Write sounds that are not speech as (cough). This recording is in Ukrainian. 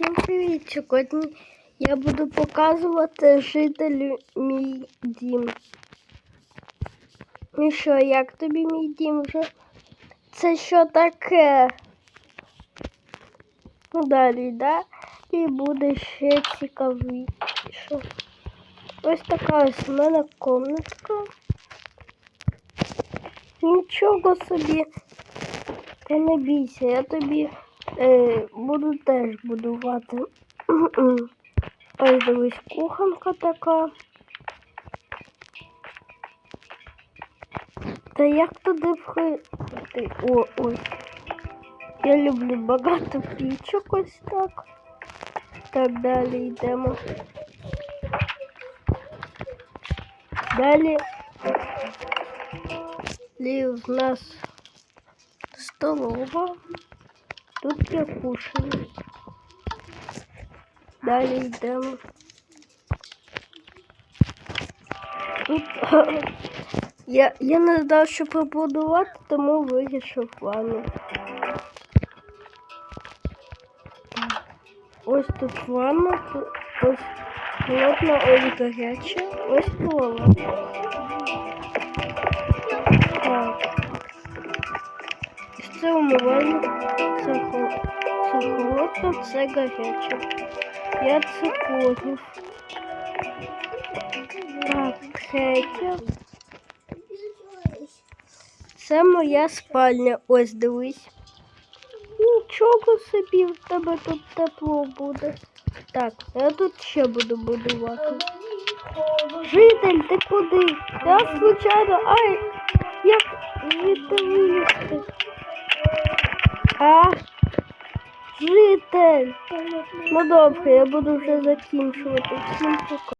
Всім привіт! Сьогодні я буду показувати жителю мій дім. Ну що, як тобі мій дім вже? Це що таке? Ну далі, да? І буде ще цікавіше. Ось така ось у мене комнатка. Нічого собі. Ти не бійся, я тобі е, буду теж будувати. (clears throat) Ось дивись, кухонка така. Та як туди входити? О, ой. Я люблю багато пічок ось так. Так, далі йдемо. Далі Далі в нас столова. Тут я кушаю. Далі йдемо. Тут (coughs) я, я не знав, що побудувати, тому вирішив ванну. Ось тут ванна, тут холодна, ось гаряча, ось туалет. Це умивальник, це, хо- це холодно, це гаряче. Я це поняв. Так, третє. Це моя спальня. Ось дивись. Нічого собі в тебе тут тепло буде. Так, я тут ще буду будувати. Житель, ти куди? Я случайно. Ай! Як звідти вилізти? А? Житель! Ну добре, я буду вже закінчувати. Всім пока.